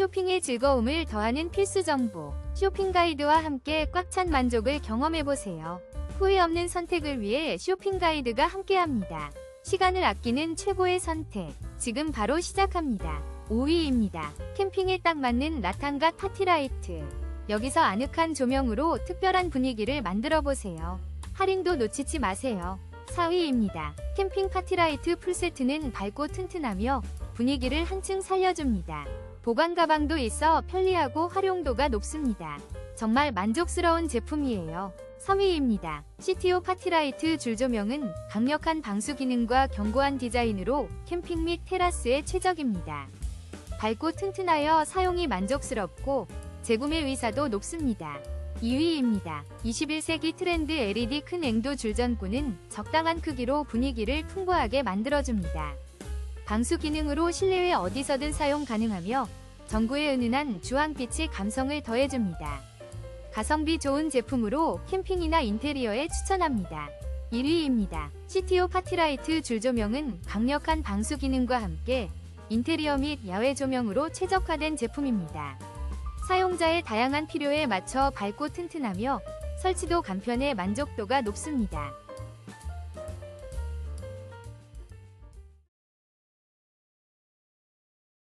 쇼핑의 즐거움을 더하는 필수 정보. 쇼핑 가이드와 함께 꽉 찬 만족을 경험해보세요. 후회 없는 선택을 위해 쇼핑 가이드가 함께합니다. 시간을 아끼는 최고의 선택. 지금 바로 시작합니다. 5위입니다. 캠핑에 딱 맞는 라탄각 파티라이트. 여기서 아늑한 조명으로 특별한 분위기를 만들어 보세요. 할인도 놓치지 마세요. 4위입니다. 캠핑 파티라이트 풀세트는 밝고 튼튼하며 분위기를 한층 살려줍니다. 보관 가방도 있어 편리하고 활용도가 높습니다. 정말 만족스러운 제품이에요. 3위입니다. CTO 파티라이트 줄조명은 강력한 방수 기능과 견고한 디자인으로 캠핑 및 테라스에 최적입니다. 밝고 튼튼하여 사용이 만족스럽고 재구매 의사도 높습니다. 2위입니다. 21세기 트렌드 LED 큰 앵도 줄전구는 적당한 크기로 분위기를 풍부하게 만들어줍니다. 방수 기능으로 실내외 어디서든 사용 가능하며 전구의 은은한 주황빛이 감성을 더해줍니다. 가성비 좋은 제품으로 캠핑이나 인테리어에 추천합니다. 1위입니다. CTO 파티라이트 줄조명은 강력한 방수 기능과 함께 인테리어 및 야외 조명으로 최적화된 제품입니다. 사용자의 다양한 필요에 맞춰 밝고 튼튼하며 설치도 간편해 만족도가 높습니다.